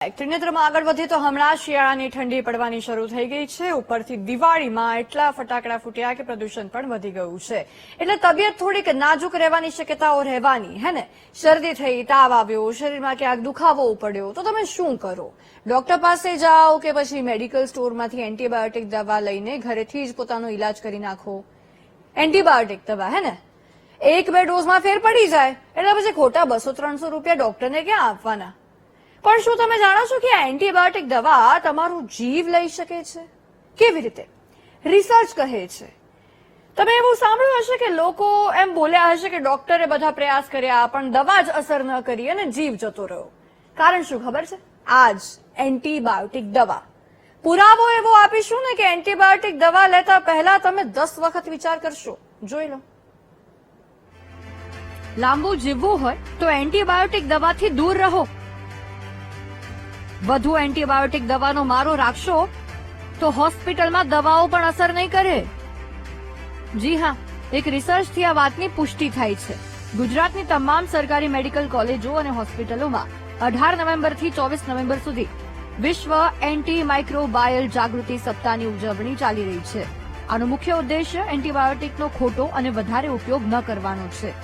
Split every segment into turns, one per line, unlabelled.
ત્રિનેત્રમાં આગળ વધીએ તો હમણાં શિયાળાની ઠંડી પડવાની શરૂ થઈ ગઈ છે. ઉપરથી દિવાળીમાં એટલા ફટાકડા ફૂટ્યા કે પ્રદૂષણ પણ વધી ગયું છે. એટલે તબિયત થોડીક નાજુક રહેવાની શક્યતાઓ રહેવાની, હે ને? શરદી થઈ, તાવ આવ્યો, શરીરમાં ક્યાંક દુખાવો પડ્યો. તો તમે શું કરો? ડોક્ટર પાસે જાઓ કે પછી મેડિકલ સ્ટોરમાંથી એન્ટીબાયોટિક દવા લઈને ઘરેથી જ પોતાનો ઈલાજ કરી નાખો? એન્ટીબાયોટિક દવા, હે ને? એક બે ડોઝમાં ફેર પડી જાય. એટલે પછી ખોટા બસો ત્રણસો રૂપિયા ડોક્ટરને ક્યાં આપવાના? પણ શું તમે જાણો છો કે એન્ટીબાયોટિક દવા તમારું જીવ લઈ શકે છે? કેવી રીતે? રિસર્ચ કહે છે. તમે એવું સાંભળ્યું હશે કે લોકો એમ બોલ્યા હશે કે ડોક્ટરે બધા પ્રયાસ કર્યા, પણ દવા જ અસર ન કરી અને જીવ જતો રહ્યો. કારણ શું ખબર છે? આજ એન્ટીબાયોટિક દવા. પુરાવો એવો આપીશું ને કે એન્ટીબાયોટિક દવા લેતા પહેલા તમે દસ વખત વિચાર કરશો. જોઈ લો. લાંબુ જીવવું હોય તો એન્ટીબાયોટિક દવાથી દૂર રહો. વધુ એન્ટીબાયોટિક દવાનો મારો રાખશો, તો હોસ્પિટલમાં દવાઓ પણ અસર નહીં કરે. જી હા, એક રિસર્ચથી આ વાતની પુષ્ટિ થાય છે. ગુજરાતની તમામ સરકારી મેડિકલ કોલેજો અને હોસ્પિટલોમાં અઢાર નવેમ્બરથી ચોવીસ નવેમ્બર સુધી વિશ્વ એન્ટી માઇક્રોબાયલ જાગૃતિ સપ્તાહની ઉજવણી ચાલી રહી છે. આનો મુખ્ય ઉદ્દેશ્ય એન્ટીબાયોટિકનો ખોટો અને વધારે ઉપયોગ ન કરવાનો છે.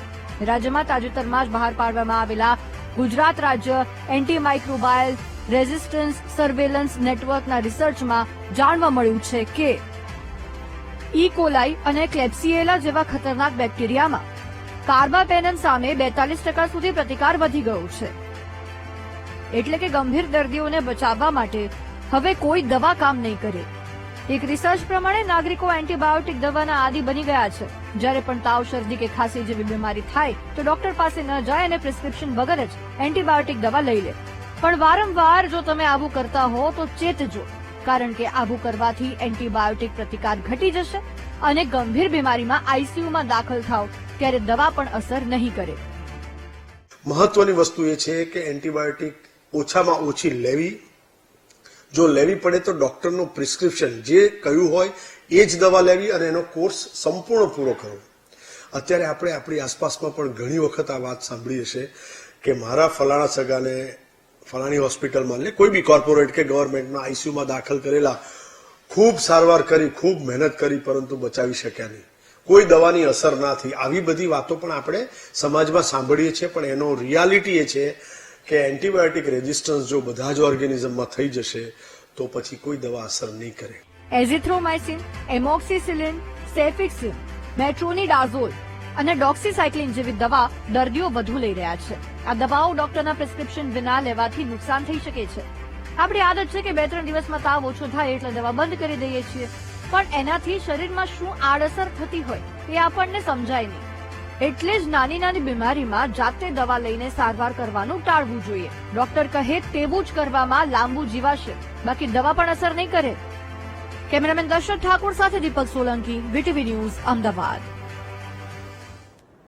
રાજ્યમાં તાજેતરમાં જ બહાર પાડવામાં આવેલા ગુજરાત રાજ્ય એન્ટી માઇક્રોબાયલ રેઝિસ્ટન્સ સર્વેલન્સ નેટવર્કના રિસર્ચમાં જાણવા મળ્યું છે કે ઈ કોલાઈ અને ક્લેપ્સિએલા જેવા ખતરનાક બેક્ટેરિયામાં કાર્બાપેનન સામે બેતાલીસ ટકા સુધી પ્રતિકાર વધી ગયો છે. એટલે કે ગંભીર દર્દીઓને બચાવવા માટે હવે કોઈ દવા કામ નહીં કરે. એક રિસર્ચ પ્રમાણે નાગરિકો એન્ટીબાયોટિક દવાના આદિ બની ગયા છે. જ્યારે પણ તાવ, શરદી કે ખાંસી જેવી બીમારી થાય, તો ડોક્ટર પાસે ન જાય અને પ્રિસ્ક્રિપ્શન વગર જ એન્ટીબાયોટિક દવા લઈ લે. પણ વારંવાર જો તમે આવું કરતા હો તો ચેતજો કારણ કે આવું કરવાથી એન્ટીબાયોટિક પ્રતિકાર ઘટી જશે અને ગંભીર બીમારીમાં આઈસીયુમાં દાખલ થાવ ત્યારે દવા પણ અસર નહીં કરે.
મહત્વની વસ્તુ એ છે કે એન્ટીબાયોટિક ઓછામાં ઓછી લેવી. જો લેવી પડે તો ડોક્ટરનું પ્રિસ્ક્રિપ્શન જે કહ્યું હોય એ જ દવા લેવી અને એનો કોર્સ સંપૂર્ણ પૂરો કરવો. અત્યારે આપણે આપણી આસપાસમાં પણ ઘણી વખત આ વાત સાંભળી હશે કે મારા ફલાણા સગાને ફલાણી હોસ્પિટલમાં એટલે કોઈ બી કોર્પોરેટ કે ગવર્મેન્ટમાં આઈસીયુમાં દાખલ કરેલા, ખૂબ સારવાર કરી, ખૂબ મહેનત કરી, પરંતુ બચાવી શક્યા નહીં. કોઈ દવાની અસર ના થઈ. આવી બધી વાતો પણ આપણે સમાજમાં સાંભળીએ છીએ, પણ એનો રિયાલિટી એ છે કે એન્ટીબાયોટિક રેઝિસ્ટન્સ જો બધા જ ઓર્ગેનિઝમમાં થઈ જશે, તો પછી કોઈ દવા અસર નહીં કરે.
એઝિથ્રોમાઇસિન એમોક્સિસિલિન સેફિક્સિન મેટ્રોનિડાઝોલ અને ડોક્સીસાયક્લિન જેવી દવા દર્દીઓ વધુ લઈ રહ્યા છે. આ દવાઓ ડોક્ટરના પ્રિસ્ક્રિપ્શન વિના લેવાથી નુકસાન થઈ શકે છે. આપણી આદત છે કે બે ત્રણ દિવસમાં તાવ ઓછો થાય એટલે દવા બંધ કરી દઈએ છીએ. પણ એનાથી શરીરમાં શું આડઅસર થતી હોય એ આપણને સમજાય નહીં. એટલે જ નાની નાની બીમારીમાં જાતે દવા લઈને સારવાર કરવાનું ટાળવું જોઈએ. ડોક્ટર કહે તેવું જ કરવામાં લાંબુ જીવાશે. બાકી દવા પણ અસર નહીં કરે. કેમેરામેન દર્શક ઠાકોર સાથે દીપક સોલંકી, વીટીવી ન્યૂઝ, અમદાવાદ.